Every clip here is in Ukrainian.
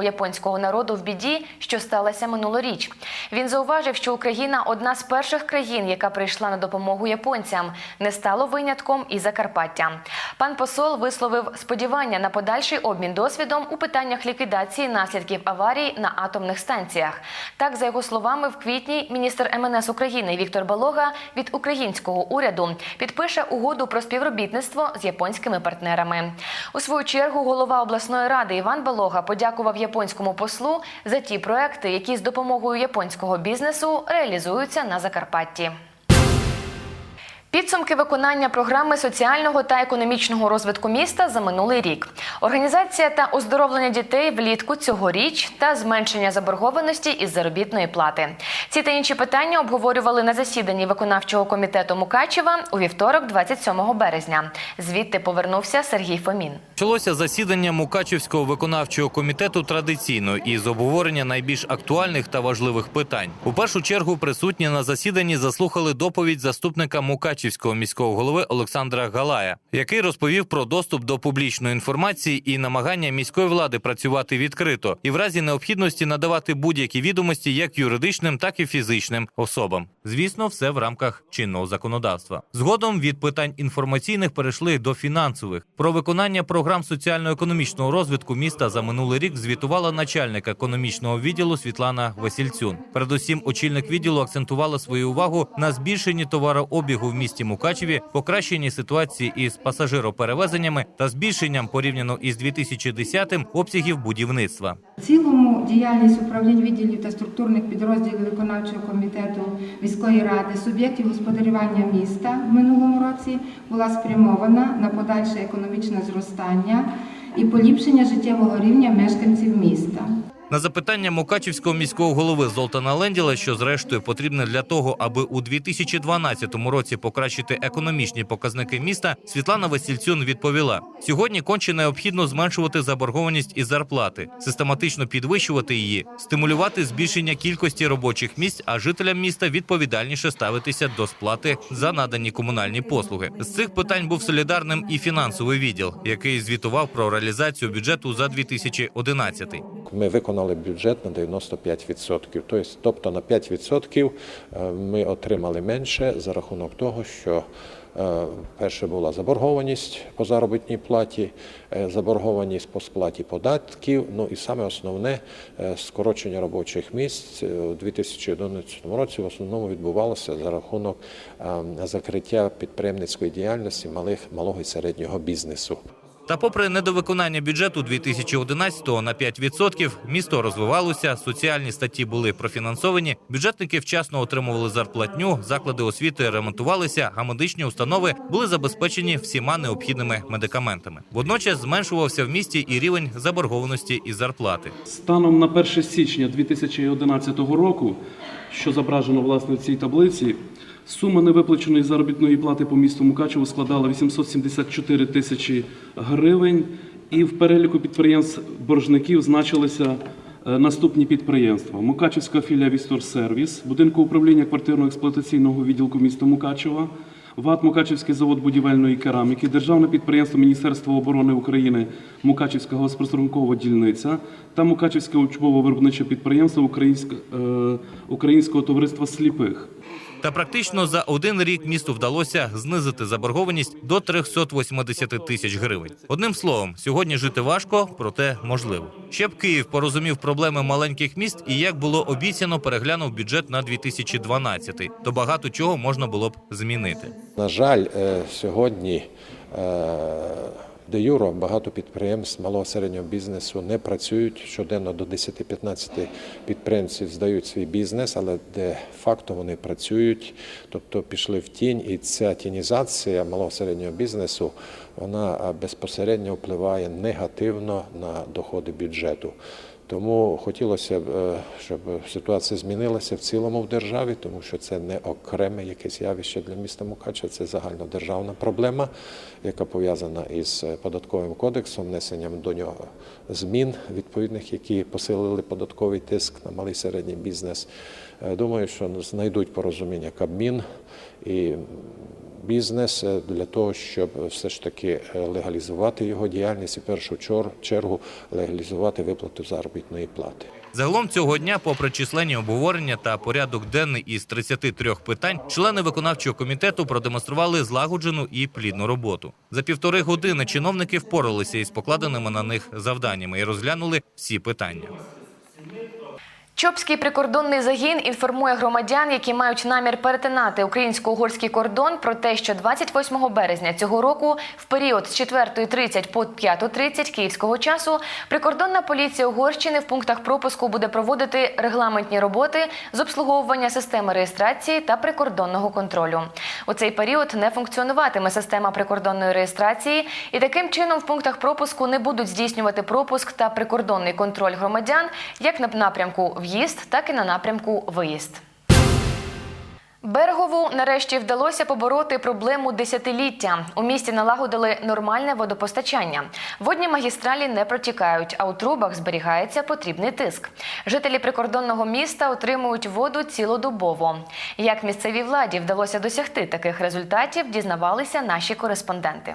японського народу в біді, що сталася минулоріч. Він зауважив, що Україна одна з перших країн, яка прийшла на допомогу японцям. Не стало винятком і Закарпаття. Пан посол висловив сподівання на подальший обмін досвідом у питаннях ліквідації наслідків аварій на атомних станціях. Так, за його словами, в квітні міністр МНС України Віктор Балога від українського уряду підпише угоду про співробітництво з японськими партнерами. У свою чергу голова обласної ради Іван Балога подякував японському послу за ті проекти, які з допомогою японського бізнесу реалізуються на Закарпатті. Підсумки виконання програми соціального та економічного розвитку міста за минулий рік, організація та оздоровлення дітей влітку цьогоріч та зменшення заборгованості із заробітної плати. Ці та інші питання обговорювали на засіданні виконавчого комітету Мукачева у вівторок, 27 березня. Звідти повернувся Сергій Фомін. Почалося засідання Мукачівського виконавчого комітету традиційно із обговорення найбільш актуальних та важливих питань. У першу чергу присутні на засіданні заслухали доповідь заступника Мукачівського міського голови Олександра Галая, який розповів про доступ до публічної інформації і намагання міської влади працювати відкрито і в разі необхідності надавати будь-які відомості як юридичним, так і фізичним особам. Звісно, все в рамках чинного законодавства. Згодом від питань інформаційних перейшли до фінансових. Про виконання програм соціально-економічного розвитку міста за минулий рік звітувала начальник економічного відділу Світлана Васильцюн. Передусім, очільник відділу акцентувала свою увагу на збільшенні товарообігу в місті Мукачеві, покращенні ситуації із пасажироперевезеннями та збільшенням порівняно із 2010-м обсягів будівництва. В цілому діяльність управлінь відділів та структурних підрозділів виконавчого комітету міської ради суб'єктів господарювання міста в минулому році була спрямована на подальше економічне зростання і поліпшення життєвого рівня мешканців міста. На запитання Мукачівського міського голови Золтана Ленділа, що зрештою потрібне для того, аби у 2012 році покращити економічні показники міста, Світлана Васильцюн відповіла: сьогодні конче необхідно зменшувати заборгованість із зарплати, систематично підвищувати її, стимулювати збільшення кількості робочих місць, а жителям міста відповідальніше ставитися до сплати за надані комунальні послуги. З цих питань був солідарним і фінансовий відділ, який звітував про реалізацію бюджету за 2011. Ми виконали бюджет на 95%. Тобто, тобто на 5% е, ми отримали менше за рахунок того, що е, перше була заборгованість по заробітній платі, е, заборгованість по сплаті податків. Ну і саме основне скорочення робочих місць у 2011 році в основному відбувалося за рахунок закриття підприємницької діяльності малих малого і середнього бізнесу. Та попри недовиконання бюджету 2011-го на 5%, місто розвивалося, соціальні статті були профінансовані, бюджетники вчасно отримували зарплатню, заклади освіти ремонтувалися, а медичні установи були забезпечені всіма необхідними медикаментами. Водночас зменшувався в місті і рівень заборгованості із зарплати. Станом на 1 січня 2011 року, що зображено власне в цій таблиці, сума невиплаченої заробітної плати по місту Мукачево складала 874 тисячі гривень, і в переліку підприємств боржників значилися е, наступні підприємства: Мукачевська філія Вісторсервіс, будинку управління квартирно-експлуатаційного відділку міста Мукачева. ВАТ Мукачевський завод будівельної кераміки, Державне підприємство Міністерства оборони України Мукачевська господарункова дільниця та Мукачевське учбово-виробниче підприємство е, Українського товариства сліпих. Та практично за один рік місту вдалося знизити заборгованість до 380 тисяч гривень. Одним словом, сьогодні жити важко, проте можливо. Ще б Київ порозумів проблеми маленьких міст і як було обіцяно, переглянув бюджет на 2012, то багато чого можна було б змінити. На жаль, е, сьогодні е, де юро багато підприємств малого середнього бізнесу не працюють щоденно до 10-15 підприємців здають свій бізнес, але де факто вони працюють, тобто пішли в тінь, і ця тінізація малого середнього бізнесу вона безпосередньо впливає негативно на доходи бюджету. Тому хотілося б, е, щоб ситуація змінилася в цілому в державі, тому що це не окреме якесь явище для міста Мукачева, це загальнодержавна проблема, яка пов'язана із е, податковим кодексом, внесенням до нього змін відповідних, які посилили податковий тиск на малий середній бізнес. Е, Думаю, що знайдуть порозуміння Кабмін і бізнес е, для того, щоб все ж таки е, легалізувати його діяльність і в першу чергу легалізувати виплату заробітної плати. Загалом цього дня, попри численні обговорення та порядок денний із 33 питань, члени виконавчого комітету продемонстрували злагоджену і плідну роботу. За півтори години чиновники впоралися із покладеними на них завданнями і розглянули всі питання. Чопський прикордонний загін інформує громадян, які мають намір перетинати українсько-угорський кордон, про те, що 28 березня цього року, в період з 4.30 по 5.30 київського часу, прикордонна поліція Угорщини в пунктах пропуску буде проводити регламентні роботи з обслуговування системи реєстрації та прикордонного контролю. У цей період не функціонуватиме система прикордонної реєстрації, і таким чином в пунктах пропуску не будуть здійснювати пропуск та прикордонний контроль громадян як на напрямку в'їзд, так і на напрямку виїзд. Берегову нарешті вдалося побороти проблему десятиліття. У місті налагодили нормальне водопостачання. Водні магістралі не протікають, а у трубах зберігається потрібний тиск. Жителі прикордонного міста отримують воду цілодобово. Як місцевій владі вдалося досягти таких результатів, дізнавалися наші кореспонденти.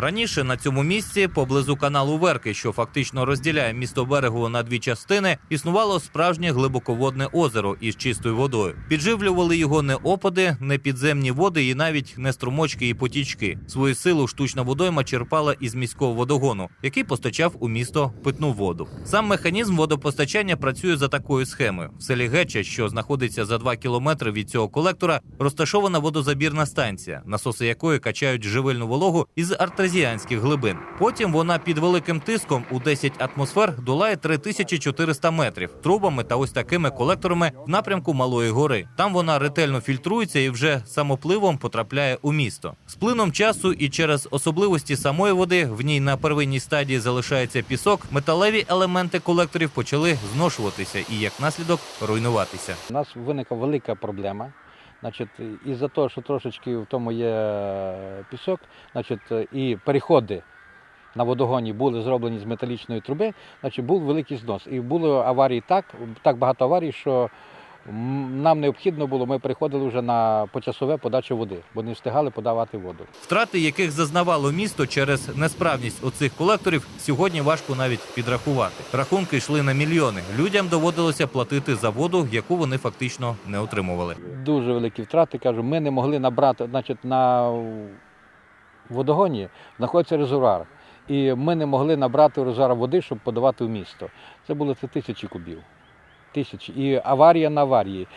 Раніше на цьому місці, поблизу каналу Верки, що фактично розділяє місто берегу на дві частини, існувало справжнє глибоководне озеро із чистою водою. Підживлювали його не опади, не підземні води і навіть не струмочки і потічки. Свою силу штучна водойма черпала із міського водогону, який постачав у місто питну воду. Сам механізм водопостачання працює за такою схемою. В селі Геча, що знаходиться за 2 кілометри від цього колектора, розташована водозабірна станція, насоси якої качають живильну вологу із артезіанських глибин. Потім вона під великим тиском у 10 атмосфер долає 3400 метрів трубами та ось такими колекторами в напрямку Малої гори. Там вона ретельно фільтрується і вже самопливом потрапляє у місто. З плином часу і через особливості самої води в ній на первинній стадії залишається пісок. Металеві елементи колекторів почали зношуватися і як наслідок руйнуватися. У нас виникла велика проблема. Значить, із-за того, що трошечки в тому є пісок, значить, і переходи на водогоні були зроблені з металічної труби, значить, був великий знос. І були аварії так, так багато аварій, що нам необхідно було, ми переходили вже на почасове подачу води, бо не встигали подавати воду. Втрати, яких зазнавало місто через несправність оцих колекторів, сьогодні важко навіть підрахувати. Рахунки йшли на мільйони. Людям доводилося платити за воду, яку вони фактично не отримували. Дуже великі втрати, кажу, ми не могли набрати, значить, на водогоні знаходиться резервуар. І ми не могли набрати резервуар води, щоб подавати в місто. Це було це тисячі кубів Тисячі. І аварія на аварії.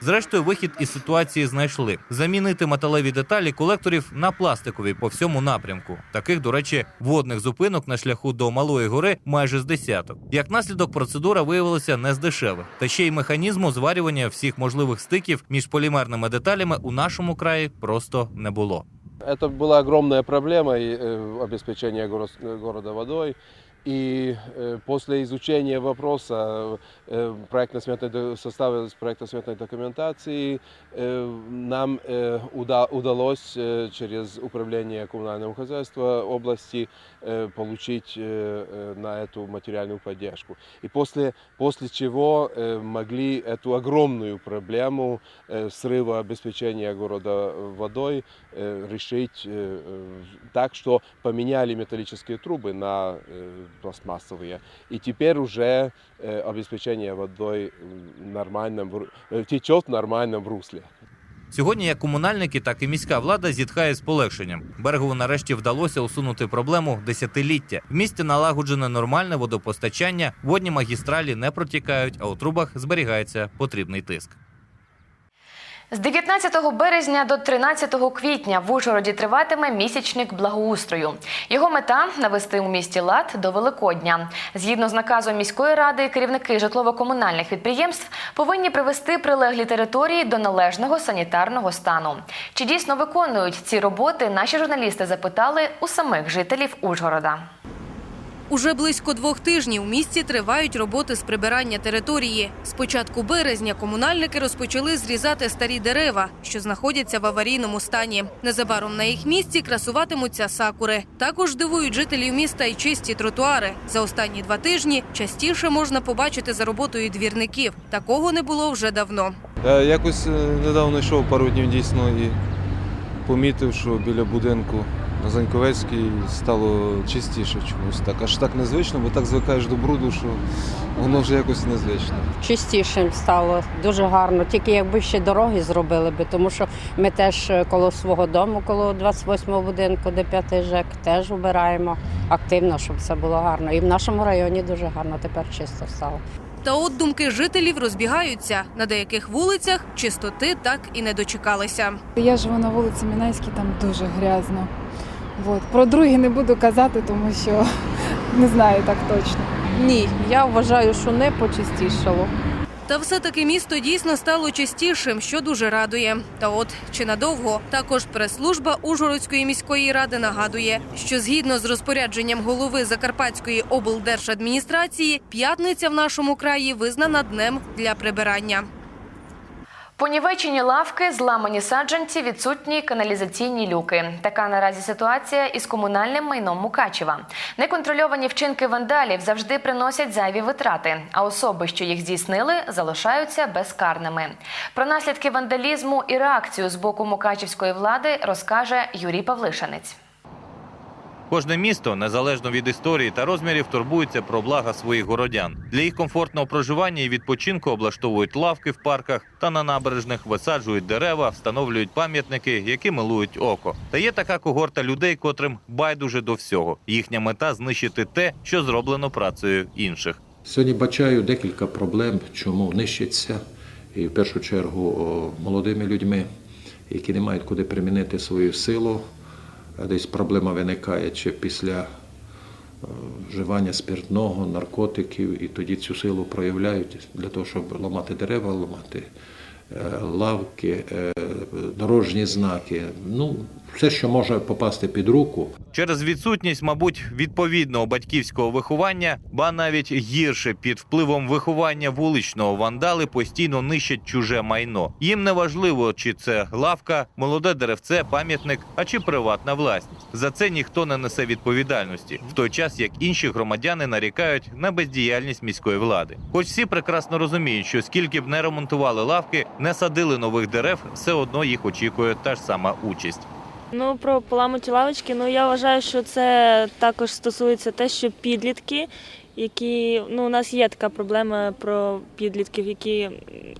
Зрештою, вихід із ситуації знайшли замінити металеві деталі колекторів на пластикові по всьому напрямку. Таких, до речі, водних зупинок на шляху до Малої гори майже з десяток. Як наслідок, процедура виявилася не з дешевих, та ще й механізму зварювання всіх можливих стиків між полімерними деталями у нашому краї просто не було. Это была огромная проблема и, э, обеспечения горо- города водой. И э, после изучения вопроса э, проектно-сметной составилась проектно-сметной документации, э, нам уда- удалось через управление коммунального хозяйства области получить на эту материальную поддержку. И после, после чего могли эту огромную проблему срыва обеспечения города водой решить так, что поменяли металлические трубы на пластмассовые. И теперь уже э, обеспечение водой в нормальном, ру- э, течет в нормальном русле. Сьогодні як комунальники, так і міська влада зітхає з полегшенням. Берегову нарешті вдалося усунути проблему десятиліття. В місті налагоджене нормальне водопостачання, водні магістралі не протікають, а у трубах зберігається потрібний тиск. З 19 березня до 13 квітня в Ужгороді триватиме місячник благоустрою. Його мета навести у місті лад до Великодня. Згідно з наказом міської ради, керівники житлово-комунальних підприємств повинні привести прилеглі території до належного санітарного стану. Чи дійсно виконують ці роботи? Наші журналісти запитали у самих жителів Ужгорода. Уже близько двох тижнів у місті тривають роботи з прибирання території. З початку березня комунальники розпочали зрізати старі дерева, що знаходяться в аварійному стані. Незабаром на їх місці красуватимуться сакури. Також дивують жителів міста й чисті тротуари. За останні два тижні частіше можна побачити за роботою двірників. Такого не було вже давно. Я якось е, недавно йшов пару днів дійсно і помітив, що біля будинку на Заньковецькій стало чистіше чомусь. Так аж так незвично, бо так звикаєш до бруду, що воно вже якось незвично. чистішим стало дуже гарно. Тільки якби ще дороги зробили би, тому що ми теж е, коло свого дому, коло 28-го будинку, де п'ятий ЖЕК, теж убираємо активно, щоб все було гарно. І в нашому районі дуже гарно тепер чисто стало. Та от думки жителів розбігаються. На деяких вулицях чистоти так і не дочекалися. Я живу на вулиці Мінайській, там дуже грязно. От. Про другі не буду казати, тому що не знаю так точно. Ні, я вважаю, що не почистішало. Та все-таки місто дійсно стало чистішим, що дуже радує. Та от чи надовго також прес-служба Ужгородської міської ради нагадує, що згідно з розпорядженням голови Закарпатської облдержадміністрації, п'ятниця в нашому краї визнана днем для прибирання. Понівечені лавки, зламані саджанці, відсутні каналізаційні люки. Така наразі ситуація із комунальним майном Мукачева. Неконтрольовані вчинки вандалів завжди приносять зайві витрати, а особи, що їх здійснили, залишаються безкарними. Про наслідки вандалізму і реакцію з боку мукачівської влади розкаже Юрій Павлишанець. Кожне місто, незалежно від історії та розмірів, турбується про блага своїх городян. Для їх комфортного проживання і відпочинку облаштовують лавки в парках та на набережних, висаджують дерева, встановлюють пам'ятники, які милують око. Та є така когорта людей, котрим байдуже до всього. Їхня мета знищити те, що зроблено працею інших. Сьогодні бачаю декілька проблем, чому нищиться, і в першу чергу молодими людьми, які не мають куди примінити свою силу. А Десь проблема виникає чи після е, вживання спиртного, наркотиків, і тоді цю силу проявляють для того, щоб ламати дерева, ламати е, лавки, е, дорожні знаки. Ну, все, що може попасти під руку. Через відсутність, мабуть, відповідного батьківського виховання, ба навіть гірше під впливом виховання вуличного вандали постійно нищать чуже майно. Їм не важливо, чи це лавка, молоде деревце, пам'ятник, а чи приватна власність. За це ніхто не несе відповідальності, в той час як інші громадяни нарікають на бездіяльність міської влади. Хоч всі прекрасно розуміють, що скільки б не ремонтували лавки, не садили нових дерев, все одно їх очікує та ж сама участь. Ну, про поламаті лавочки, ну я вважаю, що це також стосується те, що підлітки, які ну у нас є така проблема про підлітків, які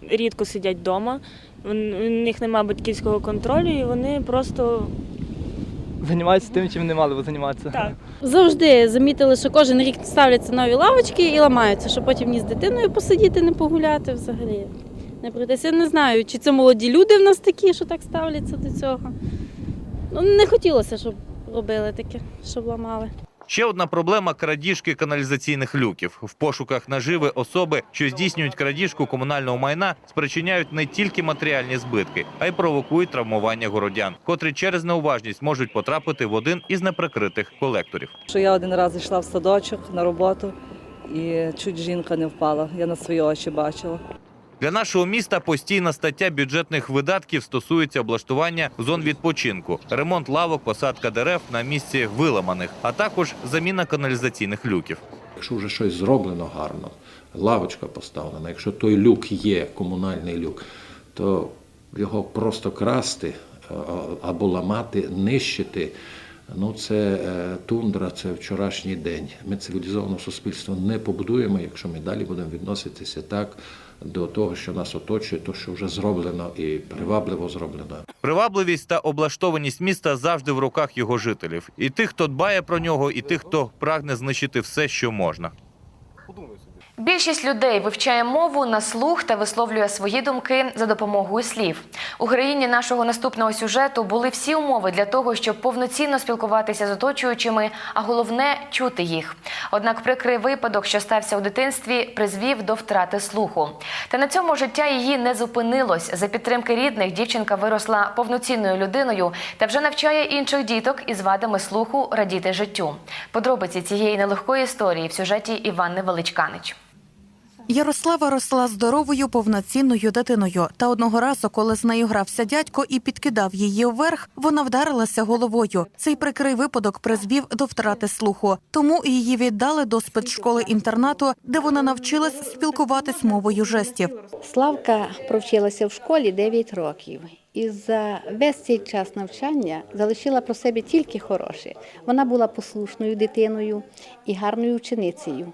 рідко сидять вдома. У них немає батьківського контролю, і вони просто Займаються тим, чим не мали б займатися. так. Завжди замітили, що кожен рік ставляться нові лавочки і ламаються, щоб потім ні з дитиною посидіти, не погуляти взагалі. Не пройтися. Я не знаю, чи це молоді люди в нас такі, що так ставляться до цього. Ну, не хотілося, щоб робили таке, щоб ламали. Ще одна проблема крадіжки каналізаційних люків. В пошуках наживи особи, що здійснюють крадіжку комунального майна, спричиняють не тільки матеріальні збитки, а й провокують травмування городян, котрі через неуважність можуть потрапити в один із неприкритих колекторів. Що я один раз йшла в садочок на роботу і чуть жінка не впала. Я на свої очі бачила. Для нашого міста постійна стаття бюджетних видатків стосується облаштування зон відпочинку, ремонт лавок, посадка дерев на місці виламаних, а також заміна каналізаційних люків. Якщо вже щось зроблено гарно, лавочка поставлена, якщо той люк є, комунальний люк, то його просто красти або ламати, нищити. Ну, це е, тундра, це вчорашній день. Ми цивілізовано суспільство не побудуємо, якщо ми далі будемо відноситися так до того, що нас оточує, то що вже зроблено і привабливо зроблено. Привабливість та облаштованість міста завжди в руках його жителів. І тих, хто дбає про нього, і тих, хто прагне знищити все, що можна. Більшість людей вивчає мову на слух та висловлює свої думки за допомогою слів. У героїні нашого наступного сюжету були всі умови для того, щоб повноцінно спілкуватися з оточуючими, а головне чути їх. Однак прикрий випадок, що стався у дитинстві, призвів до втрати слуху. Та на цьому життя її не зупинилось. За підтримки рідних дівчинка виросла повноцінною людиною та вже навчає інших діток із вадами слуху радіти життю. Подробиці цієї нелегкої історії в сюжеті Іванни Величканич. Ярослава росла здоровою, повноцінною дитиною. Та одного разу, коли з нею грався дядько і підкидав її вверх, вона вдарилася головою. Цей прикрий випадок призвів до втрати слуху. Тому її віддали до спецшколи інтернату, де вона навчилась спілкуватись мовою жестів. Славка провчилася в школі 9 років. і за весь цей час навчання залишила про себе тільки хороше. Вона була послушною дитиною і гарною ученицею.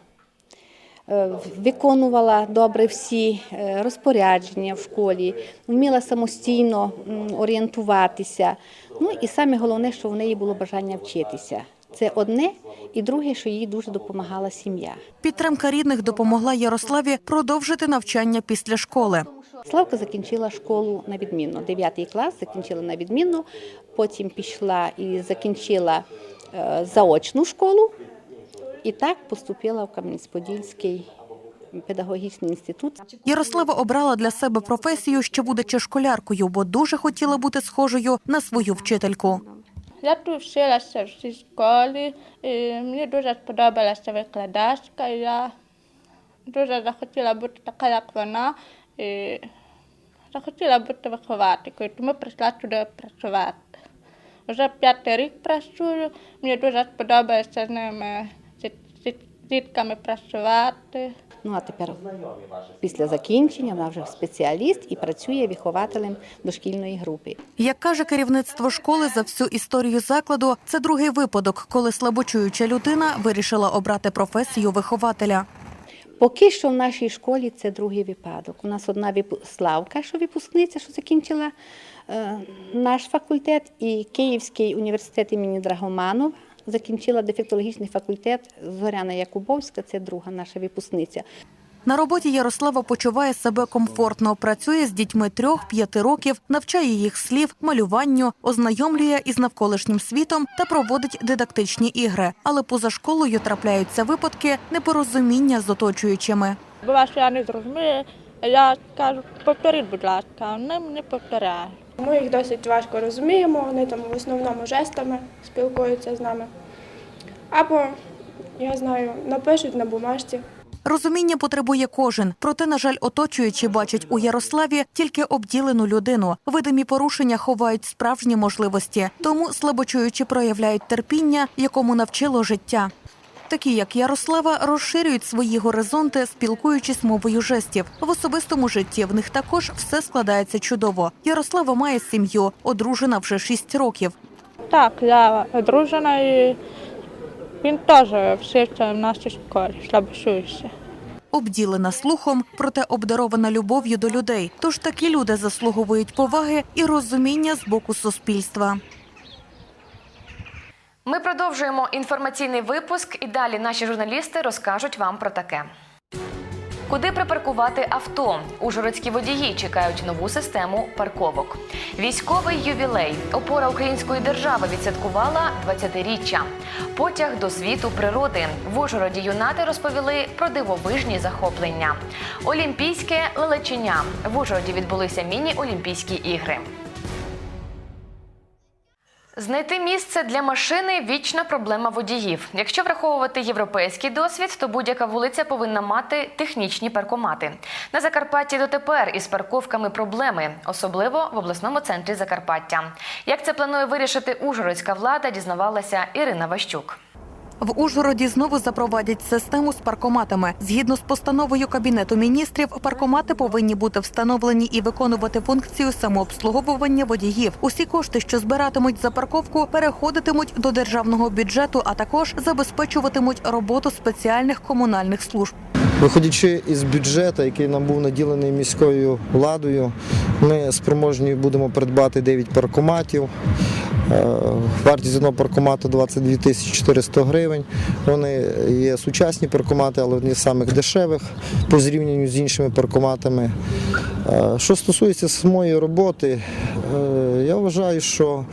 Е, Виконувала добре всі е, розпорядження в школі, вміла самостійно орієнтуватися. Ну і саме головне, що в неї було бажання вчитися. Це одне, і друге, що їй дуже допомагала сім'я. Підтримка рідних допомогла Ярославі продовжити навчання після школи. Славка закінчила школу на відмінно. 9 клас закінчила на відмінно, потім пішла і закінчила е, заочну школу, і так поступила в Кам'янець-Подільський педагогічний інститут. Ярослава обрала для себе професію, ще будучи школяркою, бо дуже хотіла бути схожою на свою вчительку. Я тут вчилася в цій школі, і мені дуже сподобалася викладачка. і Я дуже захотіла бути така, як вона, і захотіла бути вихователькою, тому прийшла туди працювати. Вже п'ятий рік працюю, мені дуже сподобається з ними, дітками працювати. Ну а тепер після закінчення вона вже спеціаліст і працює вихователем дошкільної групи. Як каже керівництво школи за всю історію закладу, це другий випадок, коли слабочуюча людина вирішила обрати професію вихователя. Поки що в нашій школі це другий випадок. У нас одна Славка, що випускниця, що закінчила е, наш факультет, і Київський університет імені Драгоманова закінчила дефектологічний факультет Зоряна Якубовська, це друга наша випускниця. На роботі Ярослава почуває себе комфортно, працює з дітьми трьох-п'яти років, навчає їх слів, малюванню, ознайомлює із навколишнім світом та проводить дидактичні ігри. Але поза школою трапляються випадки непорозуміння з оточуючими. Бува, що я не зрозумію, я кажу, повторіть, будь ласка, а вони мені повторяють. Ми їх досить важко розуміємо, вони там в основному жестами спілкуються з нами. Або, я знаю, напишуть на бумажці. Розуміння потребує кожен, проте, на жаль, оточуючі бачать у Ярославі тільки обділену людину. Видимі порушення ховають справжні можливості, тому слабочуючі проявляють терпіння, якому навчило життя. Такі, як Ярослава, розширюють свої горизонти, спілкуючись мовою жестів. В особистому житті в них також все складається чудово. Ярослава має сім'ю, одружена вже шість років. Так, я одружена і він теж вчився в нашій школі, слабошуючий. Обділена слухом, проте обдарована любов'ю до людей. Тож такі люди заслуговують поваги і розуміння з боку суспільства. Ми продовжуємо інформаційний випуск, і далі наші журналісти розкажуть вам про таке. Куди припаркувати авто? Ужгородські водії чекають нову систему парковок. Військовий ювілей. Опора української держави відсвяткувала 20-річчя. Потяг до світу природи. В Ужгороді юнати розповіли про дивовижні захоплення. Олімпійське лелечення. В Ужгороді відбулися міні-олімпійські ігри. Знайти місце для машини вічна проблема водіїв. Якщо враховувати європейський досвід, то будь-яка вулиця повинна мати технічні паркомати. На Закарпатті дотепер із парковками проблеми, особливо в обласному центрі Закарпаття. Як це планує вирішити ужгородська влада, дізнавалася Ірина Ващук. В Ужгороді знову запровадять систему з паркоматами. Згідно з постановою Кабінету міністрів, паркомати повинні бути встановлені і виконувати функцію самообслуговування водіїв. Усі кошти, що збиратимуть за парковку, переходитимуть до державного бюджету, а також забезпечуватимуть роботу спеціальних комунальних служб. Виходячи із бюджету, який нам був наділений міською владою, ми спроможні будемо придбати 9 паркоматів. Е, Вартість одного паркомату 22 тисячі 400 гривень. Вони є сучасні паркомати, але одні з самих дешевих по зрівнянню з іншими паркоматами. Е, Що стосується самої роботи, е, я вважаю, що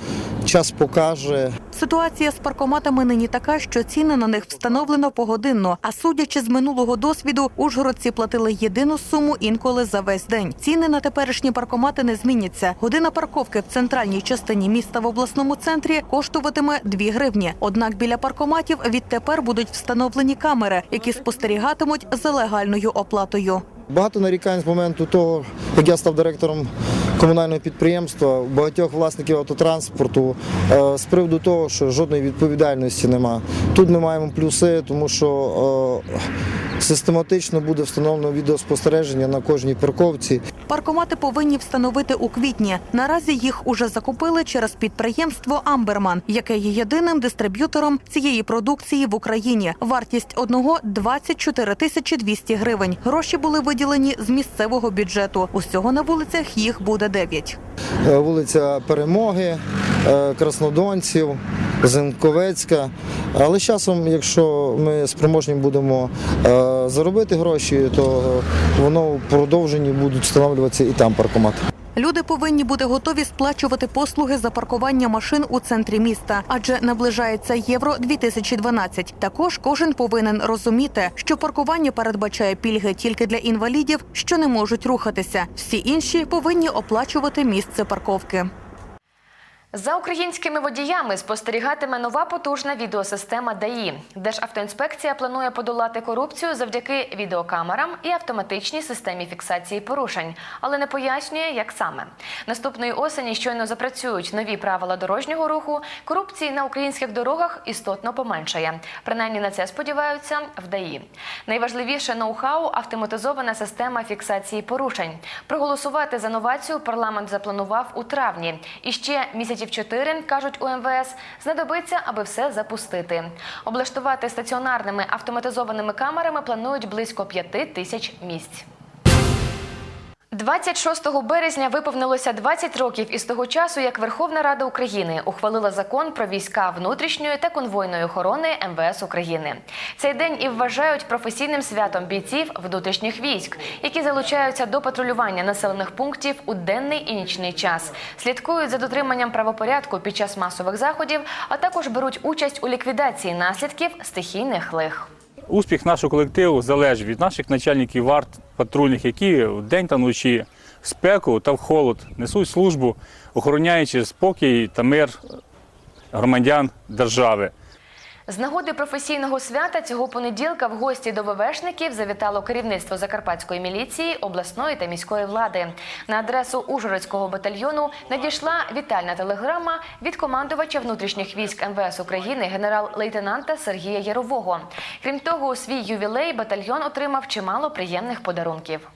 час покаже. Ситуація з паркоматами нині така, що ціни на них встановлено погодинно. А судячи з минулого досвіду, ужгородці платили єдину суму інколи за весь день. Ціни на теперішні паркомати не зміняться. Година парковки в центральній частині міста в обласному центрі коштуватиме 2 гривні. Однак біля паркоматів відтепер будуть встановлені камери, які спостерігатимуть за легальною оплатою. Багато нарікань з моменту того, як я став директором комунального підприємства, багатьох власників автотранспорту е, з приводу того, що жодної відповідальності нема. Тут ми маємо плюси, тому що е, Систематично буде встановлено відеоспостереження на кожній парковці. Паркомати повинні встановити у квітні. Наразі їх уже закупили через підприємство Амберман, яке є єдиним дистриб'ютором цієї продукції в Україні. Вартість одного 24 тисячі 200 гривень. Гроші були виділені з місцевого бюджету. Усього на вулицях їх буде 9. Е, Вулиця Перемоги, е, Краснодонців, Зенковецька. Але з часом, якщо ми спроможні будемо заробити гроші, то воно в продовженні будуть встановлюватися і там паркомати. Люди повинні бути готові сплачувати послуги за паркування машин у центрі міста, адже наближається євро 2012. Також кожен повинен розуміти, що паркування передбачає пільги тільки для інвалідів, що не можуть рухатися. Всі інші повинні оплачувати місце парковки. За українськими водіями спостерігатиме нова потужна відеосистема ДАІ. Державтоінспекція планує подолати корупцію завдяки відеокамерам і автоматичній системі фіксації порушень, але не пояснює, як саме. Наступної осені щойно запрацюють нові правила дорожнього руху. Корупції на українських дорогах істотно поменшає. Принаймні на це сподіваються в ДАІ. Найважливіше ноу-хау автоматизована система фіксації порушень. Проголосувати за новацію парламент запланував у травні. І ще місяців 4 кажуть у МВС, знадобиться, аби все запустити. Облаштувати стаціонарними автоматизованими камерами планують близько п'яти тисяч місць. 26 березня виповнилося 20 років із того часу, як Верховна Рада України ухвалила закон про війська внутрішньої та конвойної охорони МВС України. Цей день і вважають професійним святом бійців внутрішніх військ, які залучаються до патрулювання населених пунктів у денний і нічний час, слідкують за дотриманням правопорядку під час масових заходів, а також беруть участь у ліквідації наслідків стихійних лих. Успіх нашого колективу залежить від наших начальників варт патрульних, які вдень та вночі в спеку та в холод несуть службу, охороняючи спокій та мир громадян держави. З нагоди професійного свята цього понеділка в гості до ВВшників завітало керівництво Закарпатської міліції, обласної та міської влади. На адресу Ужгородського батальйону надійшла вітальна телеграма від командувача внутрішніх військ МВС України генерал-лейтенанта Сергія Ярового. Крім того, у свій ювілей батальйон отримав чимало приємних подарунків.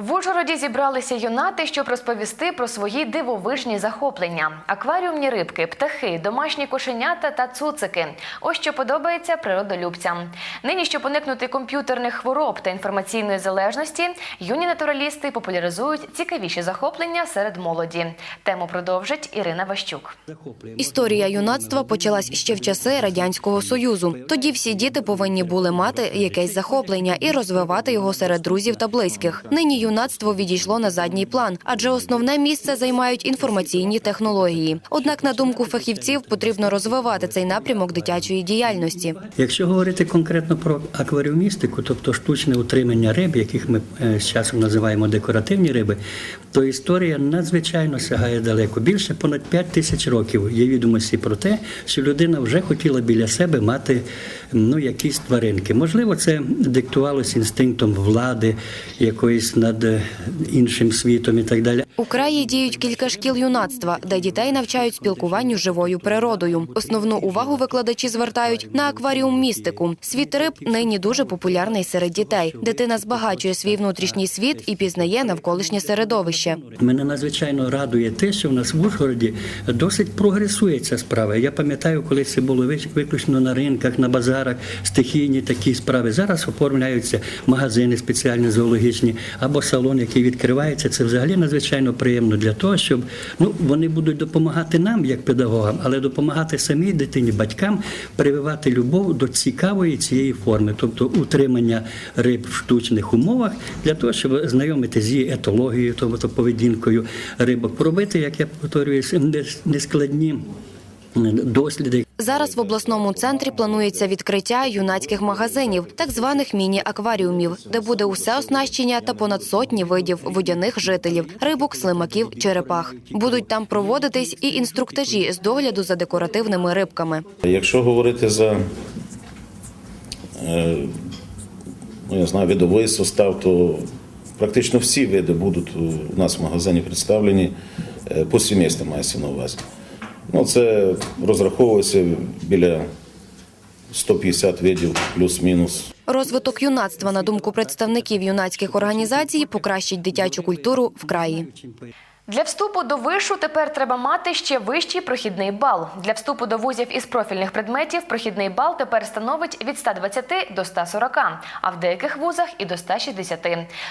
В Ужгороді зібралися юнати, щоб розповісти про свої дивовижні захоплення: акваріумні рибки, птахи, домашні кошенята та цуцики. Ось що подобається природолюбцям. Нині, щоб уникнути комп'ютерних хвороб та інформаційної залежності, юні натуралісти популяризують цікавіші захоплення серед молоді. Тему продовжить Ірина Ващук. Історія юнацтва почалась ще в часи радянського союзу. Тоді всі діти повинні були мати якесь захоплення і розвивати його серед друзів та близьких. Нині юнацтво відійшло на задній план, адже основне місце займають інформаційні технології. Однак, на думку фахівців, потрібно розвивати цей напрямок дитячої діяльності. Якщо говорити конкретно про акваріумістику, тобто штучне утримання риб, яких ми е, з часом називаємо декоративні риби, то історія надзвичайно сягає далеко. Більше понад 5 тисяч років є відомості про те, що людина вже хотіла біля себе мати ну, якісь тваринки. Можливо, це диктувалося інстинктом влади, якоїсь над е, іншим світом і так далі. У краї діють кілька шкіл юнацтва, де дітей навчають спілкуванню з живою природою. Основну увагу викладачі звертають на акваріум містику. Світ риб нині дуже популярний серед дітей. Дитина збагачує свій внутрішній світ і пізнає навколишнє середовище. Мене надзвичайно радує те, що в нас в Ужгороді досить прогресує ця справа. Я пам'ятаю, коли це було виключно на ринках, на базарах, стихійні такі справи. Зараз оформляються магазини спеціальні зоологічні або салон, який відкривається. Це взагалі надзвичайно приємно для того, щоб ну вони будуть допомагати нам, як педагогам, але допомагати самій дитині, батькам прививати любов до цікавої цієї форми, тобто утримання риб в штучних умовах, для того, щоб знайомити з її етологією, тобто поведінкою рибок, пробити, як я повторююся, не- нескладні досліди. Зараз в обласному центрі планується відкриття юнацьких магазинів, так званих міні-акваріумів, де буде усе оснащення та понад сотні видів водяних жителів, рибок, слимаків, черепах. Будуть там проводитись і інструктажі з догляду за декоративними рибками. Якщо говорити за е, ну, я знаю, видовий состав, то практично всі види будуть у нас в магазині представлені е, по сімейству мається на увазі. Ну, це розраховується біля 150 видів плюс-мінус. Розвиток юнацтва, на думку представників юнацьких організацій, покращить дитячу культуру в краї. Для вступу до вишу тепер треба мати ще вищий прохідний бал. Для вступу до вузів із профільних предметів прохідний бал тепер становить від 120 до 140, а в деяких вузах і до 160.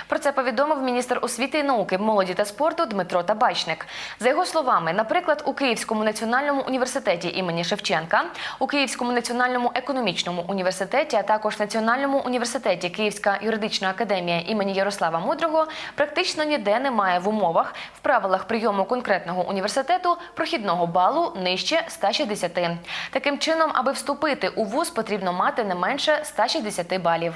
Про це повідомив міністр освіти і науки, молоді та спорту Дмитро Табачник. За його словами, наприклад, у Київському національному університеті імені Шевченка, у Київському національному економічному університеті, а також Національному університеті Київська юридична академія імені Ярослава Мудрого практично ніде немає в умовах в правилах прийому конкретного університету прохідного балу нижче 160. Таким чином, аби вступити у вуз, потрібно мати не менше 160 балів.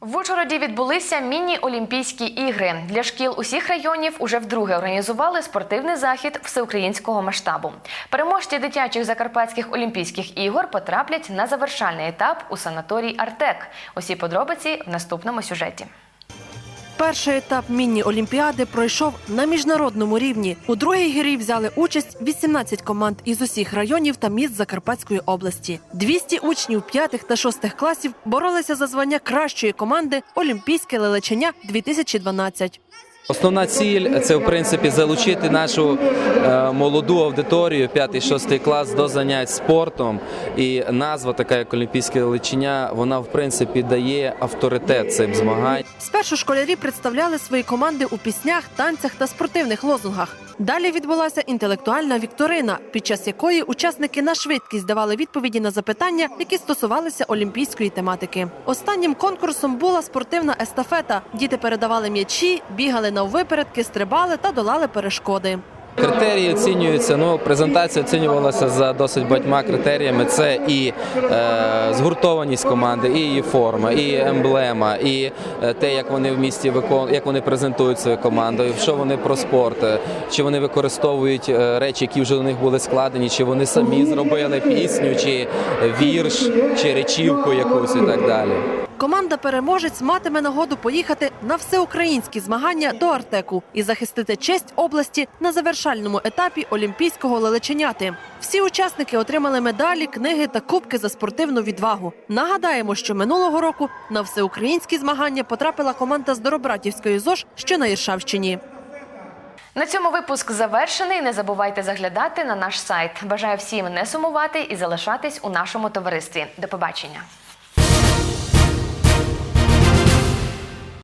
В Ужгороді відбулися міні-олімпійські ігри. Для шкіл усіх районів уже вдруге організували спортивний захід всеукраїнського масштабу. Переможці дитячих закарпатських олімпійських ігор потраплять на завершальний етап у санаторій Артек. Усі подробиці в наступному сюжеті. Перший етап міні-олімпіади пройшов на міжнародному рівні. У другій грі взяли участь 18 команд із усіх районів та міст Закарпатської області. 200 учнів п'ятих та шостих класів боролися за звання кращої команди Олімпійське лелечення 2012 Основна ціль це в принципі залучити нашу е, молоду аудиторію 5-6 клас до занять спортом. І назва така як Олімпійське лечення, вона в принципі дає авторитет цим змагань. Спершу школярі представляли свої команди у піснях, танцях та спортивних лозунгах. Далі відбулася інтелектуальна вікторина, під час якої учасники на швидкість давали відповіді на запитання, які стосувалися олімпійської тематики. Останнім конкурсом була спортивна естафета. Діти передавали м'ячі, бігали наввипередки, стрибали та долали перешкоди. Критерії оцінюються. Ну, презентація оцінювалася за досить багатьма критеріями. Це і е, згуртованість команди, і її форма, і емблема, і е, те, як вони в місті викон... як вони презентують свою команду, що вони про спорт, е, чи вони використовують е, речі, які вже у них були складені, чи вони самі зробили пісню, чи вірш, чи речівку якусь і так далі. Команда переможець матиме нагоду поїхати на всеукраїнські змагання до Артеку і захистити честь області на завершальному етапі олімпійського лелеченяти. Всі учасники отримали медалі, книги та кубки за спортивну відвагу. Нагадаємо, що минулого року на всеукраїнські змагання потрапила команда з Доробратівської ЗОЖ, що на Іршавщині. На цьому випуск завершений. Не забувайте заглядати на наш сайт. Бажаю всім не сумувати і залишатись у нашому товаристві. До побачення.